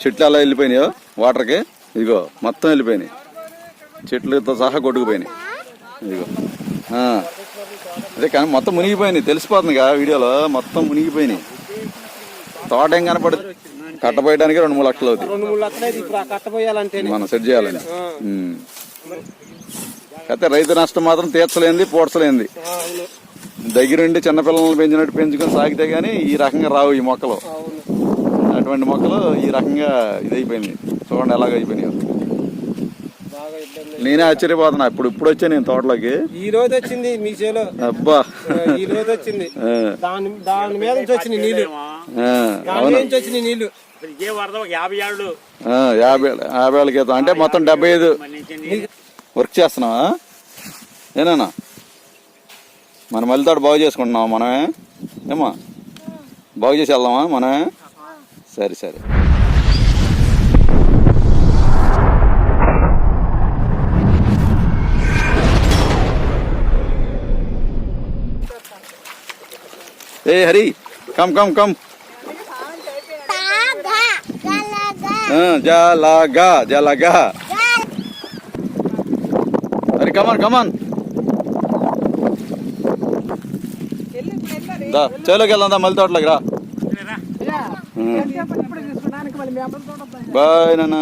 చెట్లు అలా వెళ్ళిపోయినాయో వాటర్కి? ఇదిగో మొత్తం వెళ్ళిపోయినాయి. చెట్లతో సహా కొట్టుకుపోయినాయి. ఇదిగో. అదే కానీ మొత్తం మునిగిపోయినాయి. తెలిసిపోతుంది కదా వీడియోలో మొత్తం మునిగిపోయినాయి. తోట ఏం కనపడదు కట్టపోయడానికి రెండు మూడు లక్షలు కట్టపోయాలంటే మనం సెట్ చేయాలని. అయితే రైతు నష్టం మాత్రం తీర్చలేంది పూడ్చలేంది దగ్గరుండి చిన్నపిల్లల్ని పెంచినట్టు పెంచుకొని సాగితే గానీ ఈ రకంగా రావు ఈ మొక్కలు. అటువంటి మొక్కలు ఈ రకంగా ఇదైపోయింది చూడండి ఎలాగ అయిపోయినాయి. బాగా ఇబ్బంది నేనే ఆశ్చర్యపోతున్నా. ఇప్పుడు ఇప్పుడు వచ్చా నేను తోటలోకి. ఈ రోజు వచ్చింది మీ చేలో. అబ్బా. ఈ రోజు వచ్చింది. ఆ, దాని దాని మీద నుంచి వచ్చినాయి నీళ్ళు. ఆ, దాని అవును. మీద నుంచి వచ్చినాయి నీళ్ళు. ఇదే వరద ఒక యాభై యాభై యాభై ఏళ్ళ క్రితం. అంటే మొత్తం డెబ్బై ఐదు. వర్క్ చేస్తున్నావా? ఏనా మన మళ్ళీ తోట బాగు చేసుకుంటున్నావా మనమే? ఏమా బాగు చేసి వెళ్దామా మనమే? సరే సరే. ఏ హరి కమ్ కమ్ కమ్. జలగా. జలగా అరే కమాన్ కమాన్ చేలోకి వెళ్దాం దా మళ్ళీ తోటలోకి రా. బాయ్ నాన్న.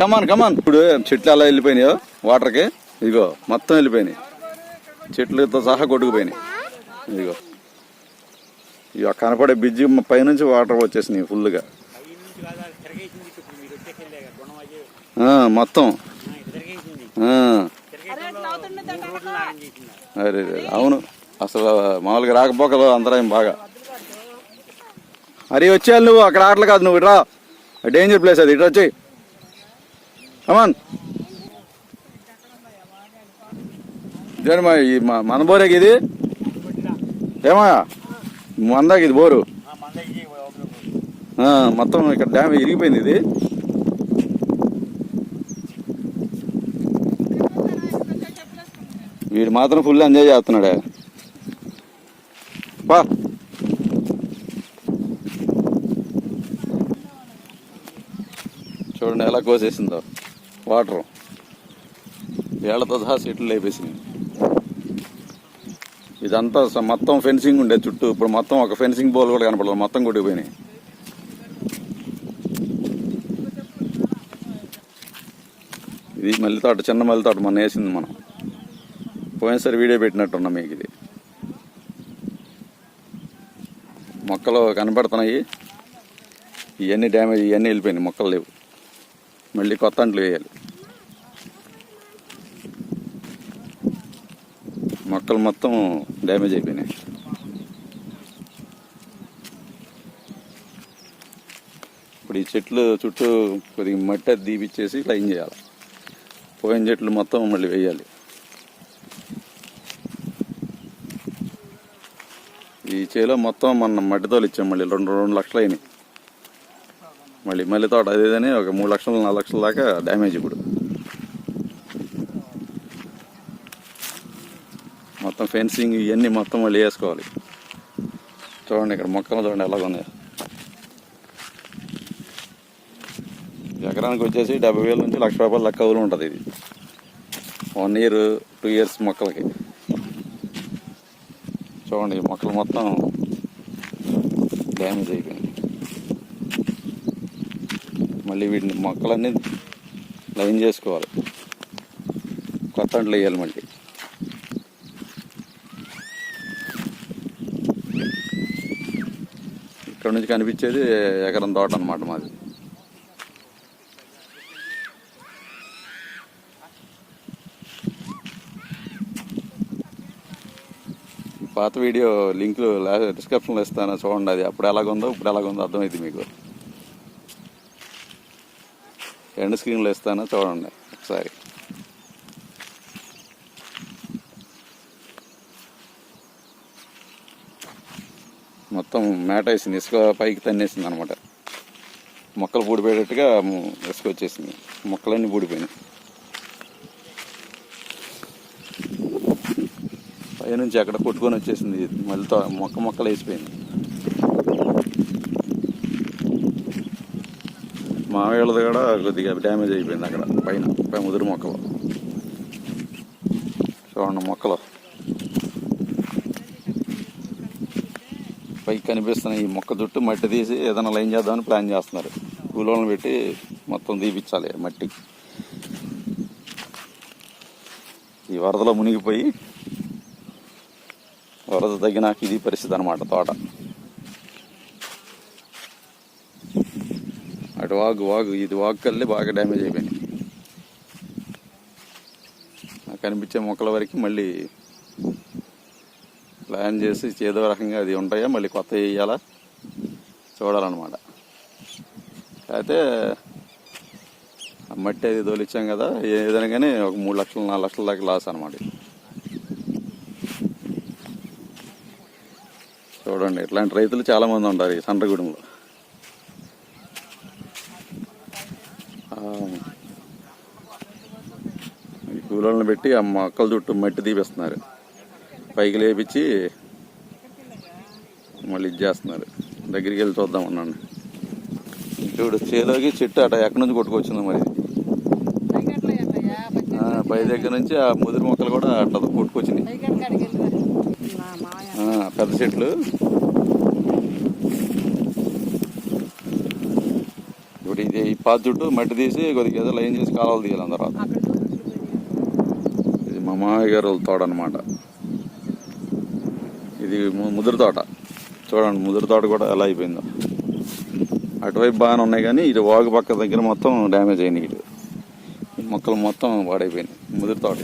కమాన్ కమాన్ ఇప్పుడు చెట్లు అలా వెళ్ళిపోయినాయో? వాటర్కి? ఇదిగో మొత్తం వెళ్ళిపోయినాయి. చెట్లతో సహా కొట్టుకుపోయినాయి. ఇదిగో. ఇక కనపడే బ్రిడ్జ్ పైనుంచి వాటర్ వచ్చేసినాయి ఫుల్గా. పై నుంచి మొత్తం అరే. అవును. అసలు మామూలుగా రాకపోకలు అంతరాయం బాగా. అరే వచ్చేయాలి నువ్వు. అక్కడ ఆటలు కాదు నువ్వు. ఇట్రా. డేంజర్ ప్లేస్ అది. ఇటు వచ్చి కమాన్ ఇదేంటి మా ఈ మన బోరేకి ఇది? ఏమా? మందాకి ఇది బోరు. మొత్తం ఇక్కడ డ్యామ్ ఇరిగిపోయింది ఇది. వీడు మాత్రం ఫుల్ ఎంజాయ్ చేస్తున్నాడే. పా చూడండి ఎలా కోసేసిందో. వాటర్. ఏళ్ళతో సహా చెట్లు లేపేసింది. ఇదంతా మొత్తం ఫెన్సింగ్ ఉండే చుట్టూ. ఇప్పుడు మొత్తం ఒక ఫెన్సింగ్ బోల్ కూడా కనపడలేదు. మొత్తం కొట్టిపోయినాయి ఇది మల్లి తోట చిన్న మల్లి తోట మొన్న వేసింది మనం. పోయినసారి వీడియో పెట్టినట్టున్నాం మీకు ఇది. మొక్కలు కనపడుతున్నాయి. ఇవన్నీ డ్యామేజ్ ఇవన్నీ వెళ్ళిపోయినాయి. మొక్కలు లేవు. మళ్ళీ కొత్త అంట్లు వేయాలి. మొక్కలు మొత్తం డ్యామేజ్ అయిపోయినాయి. ఇప్పుడు ఈ చెట్లు చుట్టూ కొద్దిగా మట్టి అది దీపిచ్చేసి లైన్ చేయాలి. పోయిన చెట్లు మొత్తం మళ్ళీ వేయాలి. ఈ చేలో మొత్తం మొన్న మట్టితోలు ఇచ్చాం మళ్ళీ రెండు రెండు లక్షలు అయినాయి. మళ్ళీ మళ్ళీ తోట అదేదని ఒక మూడు లక్షలు నాలుగు లక్షల దాకా డ్యామేజ్ ఇప్పుడు. మొత్తం ఫెన్సింగ్ ఇవన్నీ మొత్తం మళ్ళీ వేసుకోవాలి. చూడండి ఇక్కడ మొక్కలు చూడండి ఎలాగున్నాయి ఎకరానికి వచ్చేసి డెబ్బై వేల నుంచి లక్ష రూపాయల లెక్క అవులు ఉంటుంది ఇది. వన్ ఇయర్ టూ ఇయర్స్ మొక్కలకి. చూడండి మొక్కలు మొత్తం డ్యామేజ్ అయిపోయింది మళ్ళీ వీటిని మొక్కలన్నీ లైన్ చేసుకోవాలి. కొత్త అంట్లు వేయాలి మళ్ళీ. ఇక్కడ నుంచి కనిపించేది ఎకరం తోట అనమాట మాది. పాత వీడియో లింక్ డిస్క్రిప్షన్లో ఇస్తాను చూడండి అది. అప్పుడు ఎలాగుందో ఇప్పుడు ఎలాగుందో అర్థమైంది మీకు. ఎండ్ స్క్రీన్లో ఇస్తాను చూడండి ఒకసారి. మొత్తం మేట వేసింది ఇసుక పైకి తన్నేసింది అనమాట మొక్కలు పూడిపోయేటట్టుగా ఇసుక వచ్చేసింది. మొక్కలన్నీ పూడిపోయినాయి. పైనుంచి అక్కడ కొట్టుకొని వచ్చేసింది మళ్ళీ తో- మొక్క మొక్కలు వేసిపోయింది. మావేళ్ళది కూడా కొద్దిగా డ్యామేజ్ అయిపోయింది అక్కడ పైన పై ముదురు మొక్కలు. చూడండి మొక్కలు. పైకి కనిపిస్తున్న ఈ మొక్క చుట్టూ మట్టి తీసి ఏదైనా లైన్ చేద్దామని ప్లాన్ చేస్తున్నారు. కూలోళ్ళని పెట్టి మొత్తం తీపిచ్చాలి మట్టి. ఈ వరదలో మునిగిపోయి వరద తగ్గినాక ఇది పరిస్థితి అనమాట తోట. వాగు వాగు ఇది వాగుకల్లే బాగా డ్యామేజ్ అయిపోయినాయి నాకు కనిపించే మొక్కల వరకు మళ్ళీ ప్లాన్ చేసి ఏదో రకంగా అది ఉంటాయా మళ్ళీ కొత్త వేయాలా? చూడాలన్నమాట. అయితే మట్టి అది తోలిచ్చాం కదా ఏదైనా కానీ ఒక మూడు లక్షలు నాలుగు లక్షల దాకా లాస్ అనమాట చూడండి ఇట్లాంటి రైతులు చాలామంది ఉంటారు ఈ సండ్రగూడెంలో ఆ, కూలోళ్ళని పెట్టి ఆ మొక్కల చుట్టూ మట్టి తీపిస్తున్నారు. పైకి లేపించి మళ్ళీ ఇది చేస్తున్నారు. దగ్గరికి వెళ్ళి చూద్దాం అన్నాను. చూడు చేలోకి చెట్టు అట ఎక్కడి నుంచి కొట్టుకొచ్చిందో మరి. ఆ, పై దగ్గర నుంచి ఆ ముదిరి మొక్కలు కూడా అట్లా కొట్టుకొచ్చినాయి. ఆ, పెద్ద చెట్లు. ఇప్పుడు ఇది ఈ పాత చుట్టూ మట్టి తీసి కొద్దిగా ఏదో లైన్ చేసి కాలువలు తీయాలి అందరూ. మా మామయ్య గారు తోట అనమాట ఇది ముదురు తోట. చూడండి ముదురు తోట కూడా ఎలా అయిపోయిందో. అటువైపు బాగానే ఉన్నాయి కానీ ఇటు వాగు పక్క దగ్గర మొత్తం డ్యామేజ్ అయినాయి ఇటు. ఈ మొక్కలు మొత్తం పాడైపోయినాయి. ముదురు తోట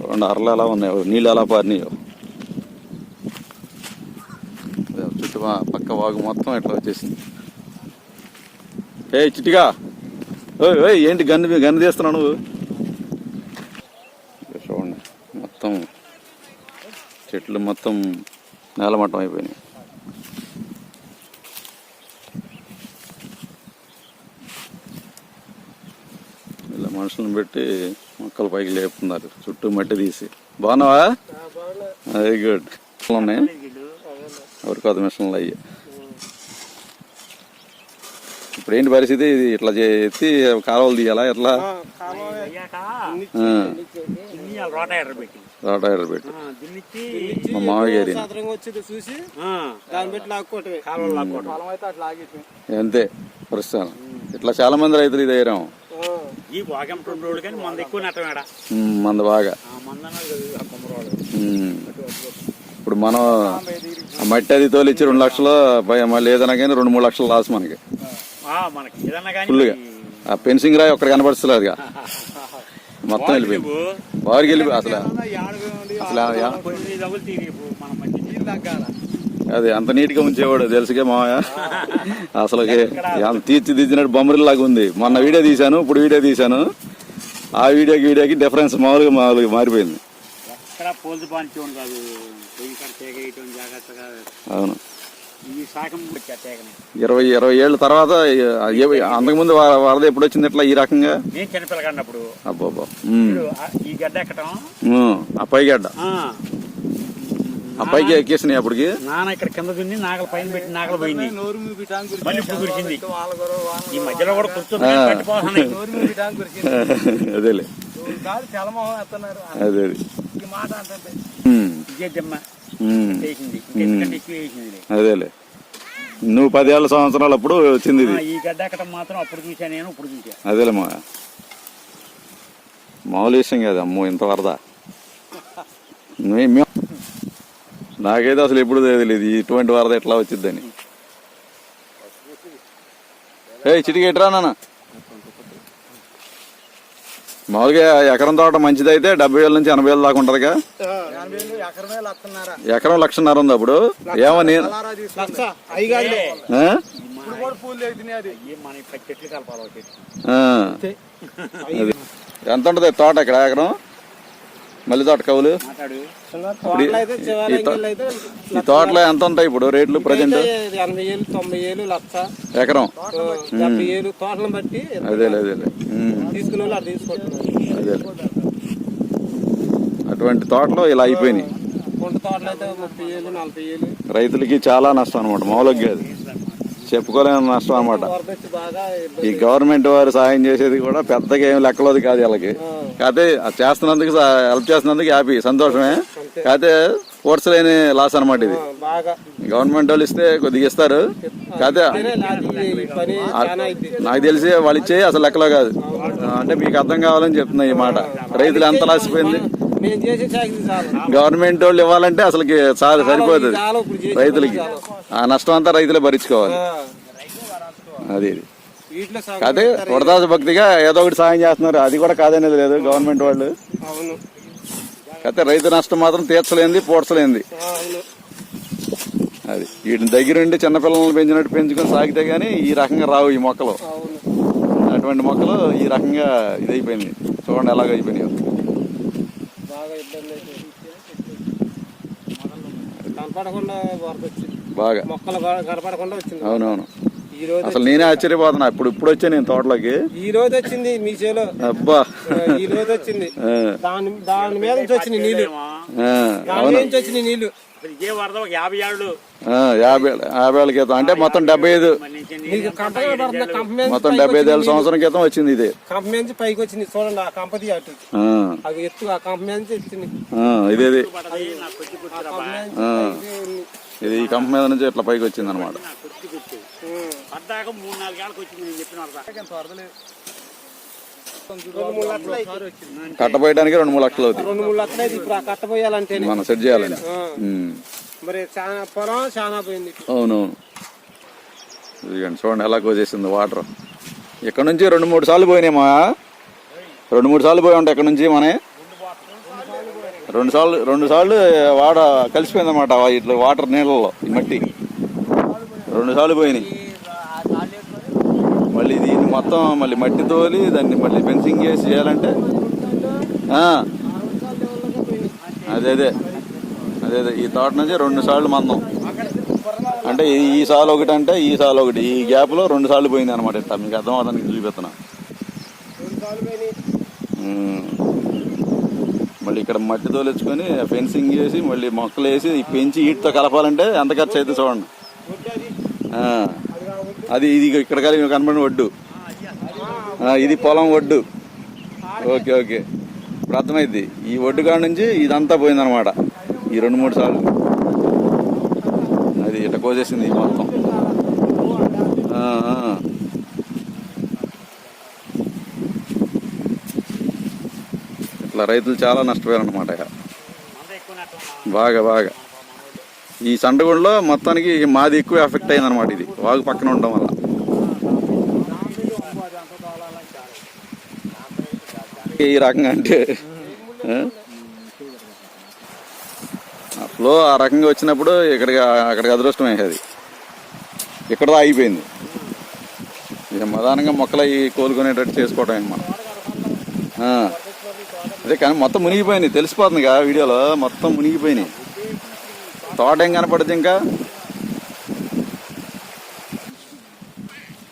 చూడండి అరలు ఎలా ఉన్నాయో నీళ్ళు ఎలా పారినాయో. చుట్టూ పక్క వాగు మొత్తం ఇట్లా వచ్చేసింది. ఏ చిట్టిగా. ఓయ్ ఓయ్ ఏంటి గన్ను గన్ను తీస్తున్నావు నువ్వు? చూడండి మొత్తం చెట్లు మొత్తం నేలమట్టం అయిపోయినాయి. ఇలా మనుషులను పెట్టి మొక్కల పైకి లేపుతున్నారు చుట్టూ మట్టి తీసి. బాగున్నావా? వెరీ గుడ్ ఉన్నాయి. ఎవరి కొత్త మిషన్లు అయ్యి ఇప్పుడు ఏంటి పరిస్థితి? ఇది ఇట్లా చే- ఎత్తి కాలువలు తీయాలా? ఎట్లా? అయ్యాక ఆ, ఇన్ని రోట ఎర్ర పెట్టి. మా మామయ్య గారి చూసి అంతే ప్రస్తుతం ఇట్లా చాలా మంది రైతులు ఇది అయ్యాం మంది బాగా. ఆ మందన ఆ కొమ్మరోడు ఉమ్. ఇప్పుడు మనం మట్టి అది తోలిచ్చి రెండు లక్షలు పై- మళ్ళీ ఏదైనా కానీ రెండు మూడు లక్షలు లాస్ మనకి. ఆ, మనకి ఏదన్నా కానీ ఫుల్గా. ఆ పెన్సింగ్ రాయి ఒక్కడ కనపడుతులేదుగా మొత్తం వెళ్ళిపోయింది. వారికి వెళ్ళి అసలు అది అంత నీట్గా ఉంచేవాడు తెలుసుగా మామయ్య అసలు తీర్చిదిద్దినట్టు బొమ్మరిలాగా ఉంది. మొన్న వీడియో తీశాను ఇప్పుడు వీడియో తీశాను. ఆ వీడియోకి వీడియోకి డిఫరెన్స్ మామూలుగా మామూలుగా మారిపోయింది. అవును. ఇరవై ఇరవై ఏళ్ళ తర్వాత అంతకుముందు వర- వరద ఎప్పుడు వచ్చింది ఇట్లా ఈ రకంగా? నేను చిన్నపిల్లగాడినప్పుడు ఆ- ఈ గడ్డ ఎక్కటం? ఆ, ఆ. పైకి ఎక్కేసినాయి అప్పటికి? నాన్న ఇక్కడ కింద దున్ని నాగల పైన పెట్టి నాగలు పోయింది మళ్ళీ ఇప్పుడు వాళ్ళ ఈ మధ్యలో కూడా కూర్చొని అదేలే. అదే వేసింది ఎక్కువ వేసింది అదేలే. నువ్వు పదేళ్ళ సంవత్సరాలు అప్పుడు వచ్చింది ఇది. ఈ గడ్డ ఎక్కడం మాత్రం అప్పుడు చూసా నేను ఇప్పుడు చూసా అదేలే మా. మామూలు విషయం కాదు అమ్మో ఇంత వరద. నాకైతే అసలు ఎప్పుడు తెలియదు ఇటువంటి వరద ఎట్లా వచ్చిద్దని. ఏ చిటికి ఎట్రా నాన్న. మామూలుగా ఎకరం తోట మంచిదైతే డెబ్బై వేల నుంచి ఎనభై వేలు దాకా ఉంటుందిగా. ఎకరం లక్షన్నర ఉంది అప్పుడు. ఏమో నేను. ఎంత ఉంటుంది తోట ఇక్కడ ఎకరం? మళ్ళీ తోట కవులు ఈ తోటలో ఎంత ఉంటాయి ఇప్పుడు రేట్లు ప్రజెంట్? అయితే ఎనభై ఏళ్ళు తొంభై ఏళ్ళు లక్ష. ఎకరం. డెబ్బై ఏళ్ళు తోటలను బట్టి అదేలే అదేలే తీసుకునే వాళ్ళు తీసుకుంటున్నారు. అటువంటి తోటలో ఇలా అయిపోయినాయి. రైతులకి చాలా నష్టం అనమాట మామూలుగా కాదు చెప్పుకోలేని నష్టం అనమాట ఈ గవర్నమెంట్ వారు సహాయం చేసేది కూడా పెద్దగా ఏం లెక్కలోది కాదు వీళ్ళకి. కాకపోతే అది చేస్తున్నందుకు హెల్ప్ చేస్తున్నందుకు హ్యాపీ సంతోషమే. కాకపోతే పోడ్చలేని లాస్ అనమాట ఇది. గవర్నమెంట్ వాళ్ళు ఇస్తే కొద్దిగా ఇస్తారు. కాకపోతే నాకు తెలిసి వాళ్ళు ఇచ్చే అసలు లెక్కలో కాదు. అంటే మీకు అర్థం కావాలని చెప్తున్నా ఈ మాట. రైతులు ఎంత లాసిపోయింది గవర్నమెంట్ వాళ్ళు ఇవ్వాలంటే అసలుకి చాలు సరిపోతుంది. రైతులకి. ఆ నష్టం అంతా రైతులే భరించుకోవాలి. అది ఇది కాదే వరదాస భక్తిగా ఏదో ఒకటి సాయం చేస్తున్నారు. అది కూడా కాదనేది లేదు గవర్నమెంట్ వాళ్ళు. కాకపోతే రైతు నష్టం మాత్రం తీర్చలేంది పోడ్చలేంది అది వీటిని దగ్గరుండి చిన్నపిల్లలను పెంచినట్టు పెంచుకొని సాగితే గానీ ఈ రకంగా రావు ఈ మొక్కలు. అటువంటి మొక్కలు ఈ రకంగా ఇదైపోయింది చూడండి ఎలాగ అయిపోయినాయి. అయితే కనపడకుండా బాగా. మొక్కలు బాగా కనపడకుండా వచ్చింది. అవునవును. ఈ రోజు అసలు నేనే ఆశ్చర్యపోతున్నా. ఇప్పుడు ఇప్పుడు వచ్చా నేను తోటలోకి. ఈ రోజు వచ్చింది మీ చేలో. అబ్బా. ఈ రోజు వచ్చింది. ఆ, దాని దాని మీద నుంచి నీళ్ళు. ఆ, దాని మీద నుంచి నీళ్ళు. యాభై యాభై యాభై ఏళ్ళ క్రితం. అంటే మొత్తం డెబ్బై ఐదు. మొత్తం డెబ్బై ఐదు ఏళ్ళ సంవత్సరం క్రితం వచ్చింది ఇది. కంప మీద నుంచి పైకి వచ్చింది. చూడండి ఆ కంపది అటు. ఎత్తు ఆ కంప మీద నుంచి ఎత్తుంది. ఆ, ఇదే ఈ కంప మీద నుంచి ఇట్లా పైకి వచ్చింది అనమాట వరద రెండు మూడు లక్షలు. కట్టపోయడానికి రెండు మూడు లక్షలు అవుతాయి. రెండు మూడు లక్షలు అయితే ఇప్పుడు ఆ కట్ట పోయాలంటేనే మనం సెట్. ఉమ్. మరి చాలా పొలం చాలా పోయింది. అవునవును ఇదిగోండి చూడండి ఎలా కోసేసింది వాటర్. ఇక్కడ నుంచి రెండు మూడు సార్లు పోయినాయమ్మా రెండు మూడు సార్లు పోయి ఉంటాయి ఇక్కడ నుంచి మనే రెండు సార్లు రెండు సార్లు వాడ కలిసిపోయింది అనమాట ఇట్లా వాటర్ నీళ్ళలో ఈ మట్టి. రెండు సార్లు పోయినాయి. మళ్ళీ దీన్ని మొత్తం మళ్ళీ మట్టి తోలి దాన్ని మళ్ళీ ఫెన్సింగ్ చేసి చేయాలంటే అదే అదే. అదే అదే. ఈ తోట నుంచి రెండు సార్లు మందం. అంటే ఈ- సాల్ ఒకటి అంటే ఈ సాల్ ఒకటి. ఈ గ్యాప్లో రెండు సార్లు పోయింది అనమాట ఇట్లా మీకు అర్థం అవడానికి చూపిస్తున్నా రెండు సార్లు పోయినాయి ఉమ్. మళ్ళీ ఇక్కడ మట్టి తోలించుకొని ఫెన్సింగ్ చేసి మళ్ళీ మొక్కలు వేసి పెంచి ఈటితో కలపాలంటే ఎంత ఖర్చు అయితే చూడండి. అది ఇది ఇక్కడ కలిగి కనబడిన ఒడ్డు. ఇది పొలం ఒడ్డు. Okay okay. ఇప్పుడు అర్థమైంది. ఈ ఒడ్డు కాడ నుంచి ఇదంతా పోయిందనమాట ఈ రెండు మూడు సార్లు. అది ఇట్లా కోసేసింది ఈ మొత్తం ఆ, ఆ. ఇట్లా రైతులు చాలా నష్టపోయారు అనమాట బాగా బాగా. ఈ సండగుడిలో మొత్తానికి మాది ఎక్కువ ఎఫెక్ట్ అయింది అనమాట ఇది. వాగు పక్కన ఉండడం వల్ల. ఈ రకంగా అంటే ఆ? ఆ ఫ్లో ఆ రకంగా వచ్చినప్పుడు ఇక్కడికి అక్కడికి అదృష్టం అయ్యేది ఇక్కడ ఆగిపోయింది. ఇక ప్రధానంగా మొక్కలు అవి కోలుకునేటట్టు చేసుకోవటం మనం. అదే కానీ మొత్తం మునిగిపోయినాయి. తెలిసిపోతుంది కదా వీడియోలో. మొత్తం మునిగిపోయినాయి. తోట ఏం కనపడుతుంది ఇంకా?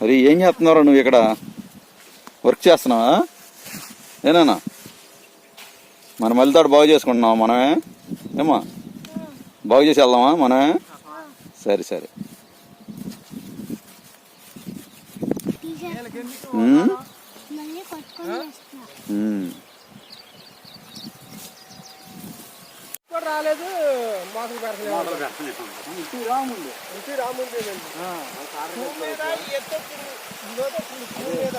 మరి ఏం చేస్తున్నావు నువ్వు ఇక్కడ? వర్క్ చేస్తున్నావా? ఏనా మన మళ్ళీ తోట బాగు చేసుకుంటున్నావా మనమే? ఏమా బాగు చేసి వెళ్దామా మనమే? సరే సరే మళ్ళీ కొట్టుకొని వస్తున్నా ఉమ్. కూడా రాలేదు మోసం పెడతలేదు. ఇంటి రాముంది. భూమి మీద ఈ ఎత్తు వచ్చింది. ఈ రోజు వచ్చింది భూమి మీద.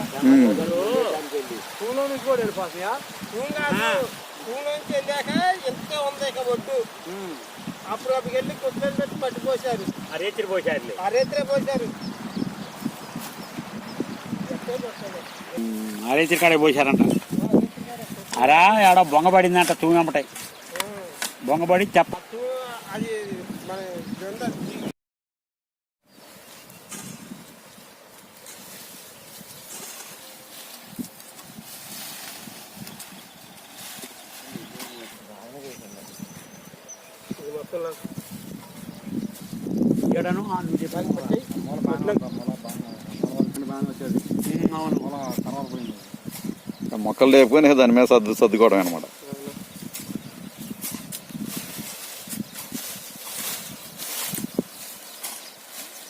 భూమిలో నుంచి కూడా కాదు. భూమిలోంచి వెళ్ళాక ఎంతే ఉంది ఇక ఒడ్డు? అప్పుడు అప్పుడు వెళ్ళి కుక్కలు పెట్టి పట్టుకోసారు ఆ రేతిరి పోసారులే ఆ రేత్రే పోసారు ఆ రేతిరి కాడే పోసారంట అరా ఆడ బొంగ పడిందంట తూమెంపటాయి బొంగపడి తెప్ప అది మన అవును మొక్కలు లేపుకొని దాని మీద సర్దు సర్దుకోవడం అనమాట.